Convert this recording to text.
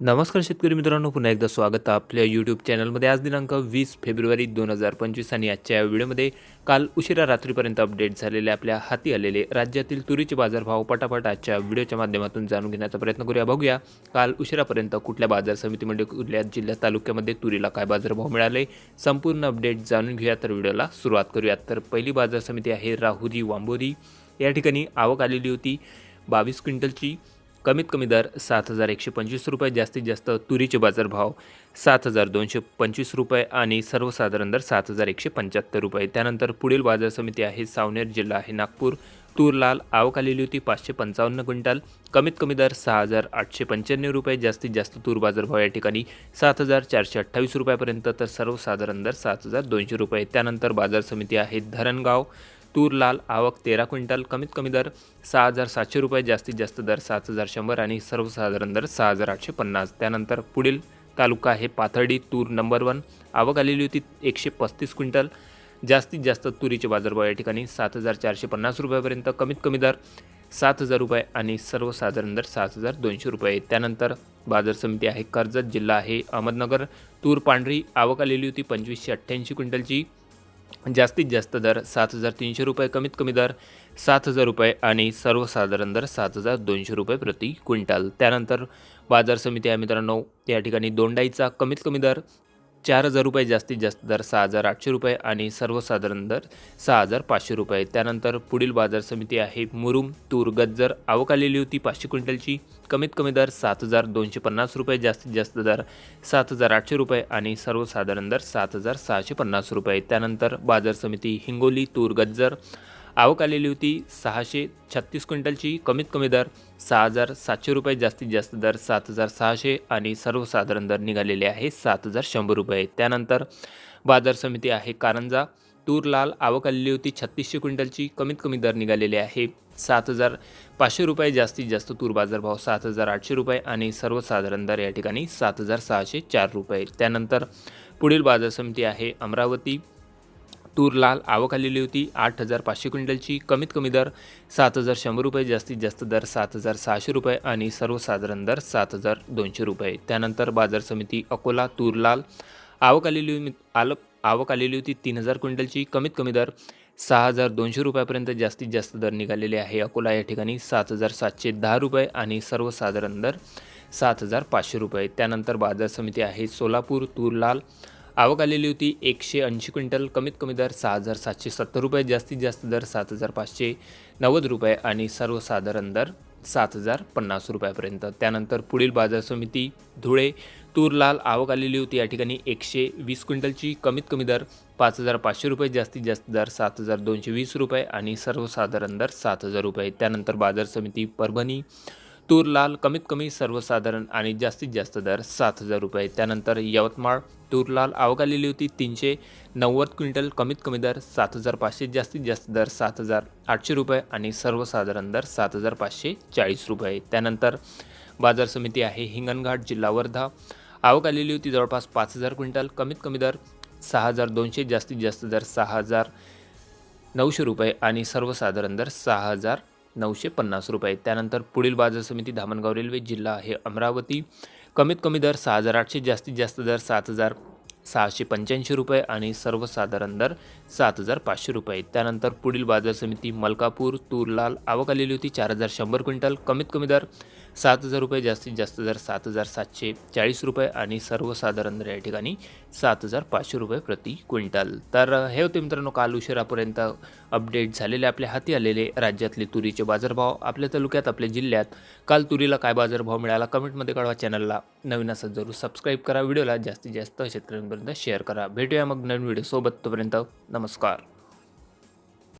नमस्कार शेतकरी मित्रांनो पुन्हा एकदा स्वागत आपल्या यूट्यूब चॅनलमध्ये आज दिनांक वीस फेब्रुवारी दोन हजार पंचवीस आणि आजच्या या व्हिडिओमध्ये काल उशिरा रात्रीपर्यंत अपडेट झालेले आपल्या हाती आलेले राज्यातील तुरीचे बाजारभाव पटापट आजच्या व्हिडिओच्या माध्यमातून जाणून घेण्याचा प्रयत्न करूया. बघूया काल उशिरापर्यंत कुठल्या बाजार समितीमध्ये म्हणजे कुठल्या जिल्ह्यात तालुक्यामध्ये तुरीला काय बाजारभाव मिळाले संपूर्ण अपडेट जाणून घेऊया. तर व्हिडिओला सुरुवात करूयात तर पहिली बाजार समिती आहे राहुरी वांबोरी. या ठिकाणी आवक आलेली होती बावीस क्विंटलची. कमीत कमी दर सात हजार एकशे पंचवीस रुपये जास्तीत जास्त तुरीचे बाजारभाव सात हजार दोनशे पंचवीस रुपये आणि सर्वसाधारण दर सात हजार एकशे पंच्याहत्तर रुपये. त्यानंतर पुढील बाजार समिती आहे सावनेर जिल्हा आहे नागपूर. तूर लाल आवक आलेली होती पाचशे पंचावन्न क्विंटल. कमीत कमी दर सहा हजार आठशे पंच्याण्णव रुपये जास्तीत जास्त तूर बाजारभाव या ठिकाणी सात हजार चारशे अठ्ठावीस रुपयापर्यंत तर सर्वसाधारण दर सात हजार दोनशे रुपये. त्यानंतर बाजार समिती आहे धरणगाव. तूर लाल आवक तेरा क्विंटल कमीत कमी दर सहा हजार सातशे रुपये जास्तीत जास्त दर सात हजार शंभर आणि सर्वसाधारण दर सहा हजार आठशे पन्नास. त्यानंतर पुढील तालुका आहे पाथर्डी तूर नंबर वन. आवक आलेली होती एकशे पस्तीस क्विंटल. जास्तीत जास्त तुरीचे बाजारभाव या ठिकाणी सात हजार चारशे पन्नास रुपयापर्यंत कमीत कमी दर सात हजार रुपये आणि सर्वसाधारण दर सात हजार दोनशे रुपये. त्यानंतर बाजार समिती आहे कर्जत जिल्हा आहे अहमदनगर. तूर पांढरी आवक आलेली होती पंचवीसशे अठ्ठ्याऐंशी क्विंटलची. जास्तीत जास्त दर सात हजार तीनशे रुपये कमीत कमी दर सात हजार रुपये आणि सर्वसाधारण दर सात हजार दोनशे रुपये प्रति क्विंटल. त्यानंतर बाजार समिती आहे मित्रांनो या ठिकाणी दोंडाईचा कमीत कमी दर चार हजार रुपये जास्तीत जास्त दर सहा हजार आठशे रुपये आणि सर्वसाधारण दर सहा हजार पाचशे रुपये. त्यानंतर पुढील बाजार समिती आहे मुरुम तूर गज्जर. आवक आलेली होती पाचशे क्विंटलची. कमीत कमी दर सात हजार दोनशे पन्नास रुपये जास्तीत जास्त दर सात हजार आठशे रुपये आणि सर्वसाधारण दर सात हजार सहाशे पन्नास रुपये. त्यानंतर बाजार समिती हिंगोली तूर गज्जर. आवक आलेली होती सहाशे छत्तीस क्विंटलची. कमीत कमी दर सहा हजार सातशे रुपये जास्तीत जास्त दर सात हजार सहाशे आणि सर्वसाधारण दर निघालेले आहे सात हजार शंभर रुपये. त्यानंतर बाजार समिती आहे कारंजा. तूर लाल आवक आलेली होती छत्तीसशे क्विंटलची. कमीत कमी दर निघालेले आहे सात हजार पाचशे रुपये जास्तीत जास्त तूर बाजारभाव सात हजार आठशे रुपये आणि सर्वसाधारण दर या ठिकाणी सात हजार सहाशे चार रुपये. त्यानंतर पुढील बाजार समिती आहे अमरावती. तूर लाल आवक आलेली होती. आठ हजार पाचशे क्विंटलची. कमीत कमी दर सात हजार शंभर रुपये जास्तीत जास्त दर सात हजार सहाशे रुपये आणि सर्वसाधारण दर सात हजार दोनशे रुपये. त्यानंतर बाजार समिती अकोला तूर लाल आवक आलेली होती- आल आवक आलेली होती तीन हजार क्विंटलची. कमीत कमी दर सहा हजार दोनशे रुपयापर्यंत जास्तीत जास्त दर निघालेले आहे. अकोला या ठिकाणी सात हजार सातशे दहा रुपये आणि सर्वसाधारण दर सात हजार पाचशे रुपये. त्यानंतर बाजार समिती आहे सोलापूर तूर लाल आवक आलेली होती. एकशे ऐंशी क्विंटल कमीत कमी दर सहा हजार सातशे सत्तर रुपये जास्तीत जास्त दर सात हजार पाचशे नव्वद रुपये आणि सर्वसाधारण दर सात हजार पन्नास रुपयापर्यंत. त्यानंतर पुढील बाजार समिती धुळे तूर लाल आवक आलेली होती. या ठिकाणी एकशे वीस क्विंटलची कमीत कमी दर पाच हजार पाचशे रुपये जास्तीत जास्त दर सात हजार दोनशे वीस रुपये आणि सर्वसाधारण दर सात हजार रुपये. त्यानंतर बाजार समिती परभणी तूर लाल कमीत कमी सर्वसाधारण आणि जास्तीत जास्त दर सात हजार रुपये. त्यानंतर यवतमाळ तूर लाल आवक आलेली होती तीनशे नव्वद क्विंटल कमीत कमी दर सात हजार पाचशे जास्तीत जास्त दर सात हजार आठशे रुपये आणि सर्वसाधारण दर सात हजार पाचशे चाळीस रुपये. त्यानंतर बाजार समिती आहे हिंगणघाट जिल्हा वर्धा. आवक आलेली होती जवळपास पाच हजार क्विंटल कमीत कमी दर सहा हजार दोनशे जास्तीत जास्त दर सहा हजार नऊशे रुपये आणि सर्वसाधारण दर सहा हजार नऊशे पन्नास रुपये. त्यानंतर पुढील बाजार समिती धामणगाव रेल्वे जिल्हा आहे अमरावती कमीत कमी दर सहा हजार आठशे जास्तीत जास्त दर सात हजार सहाशे पंच्याऐंशी रुपये आणि सर्वसाधारण दर सात हजार पाचशे रुपये. त्यानंतर पुढील बाजार समिती मलकापूर तूर लाल आवक आलेली होती चार हजार शंभर क्विंटल. कमीत कमी दर सात हजार रुपये जास्तीत जास्त दर सात हजार सातशे चाळीस रुपये आणि सर्वसाधारण दर या ठिकाणी सात हजार पाचशे रुपये प्रति क्विंटल. तर हे होते मित्रांनो काल उशिरापर्यंत अपडेट झालेले आपल्या हाती आलेले राज्यातले तुरीचे बाजारभाव. आपल्या तालुक्यात आपल्या जिल्ह्यात काल तुरीला काय बाजारभाव मिळाला कमेंटमध्ये कळवा. चॅनलला नवीन असं जरूर सबस्क्राईब करा. व्हिडिओला जास्तीत जास्त शेतकऱ्यांपर्यंत शेअर करा. भेटूया मग नवीन व्हिडिओसोबत तोपर्यंत नमस्कार.